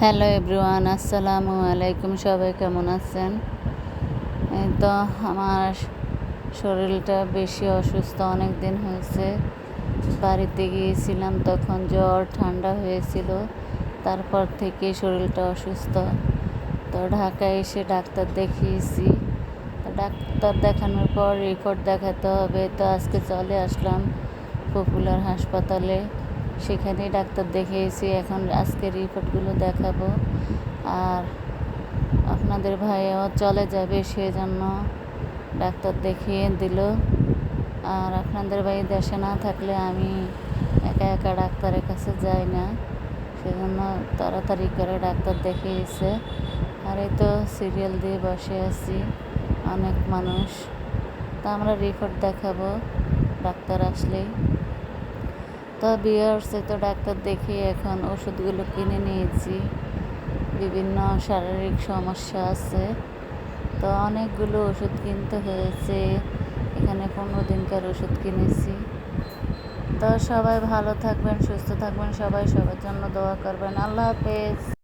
Hello everyone, আসসালামু আলাইকুম। সবাই কেমন আছেন? এই তো আমার শরীরটা বেশি অসুস্থ অনেক দিন হয়েছে। বাড়িতে গিয়েছিলাম তখন জ্বর, ঠান্ডা হয়েছিল। তারপর থেকে শরীরটা অসুস্থ। তো ঢাকায় এসে ডাক্তার দেখিয়েছি। ডাক্তার দেখানোর পর রিপোর্ট দেখাতে হবে। তো আজকে চলে আসলাম পপুলার হাসপাতালে। সেখানেই ডাক্তার দেখিয়েছি। এখন আজকে রিপোর্টগুলো দেখাবো। আর আপনাদের ভাইও চলে যাবে, সেজন্য ডাক্তার দেখিয়ে দিল। আর আপনাদের ভাই দেশে না থাকলে আমি একা একা ডাক্তারের কাছে যাই না। সেজন্য তাড়াতাড়ি করে ডাক্তার দেখিয়েছে। আর এই তো সিরিয়াল দিয়ে বসে আছি, অনেক মানুষ। তা আমরা রিপোর্ট দেখাবো, ডাক্তার আসলেই। তো বিয়ার্সে তো ডাক্তার দেখিয়ে এখন ওষুধগুলো কিনে নিয়েছি। বিভিন্ন শারীরিক সমস্যা আছে। তো অনেকগুলো ওষুধ কিনতে হয়েছে। এখানে পনেরো দিনকার ওষুধ কিনেছি। তো সবাই ভালো থাকবেন, সুস্থ থাকবেন। সবাই সবার জন্য দোয়া করবেন। আল্লাহ হাফেজ।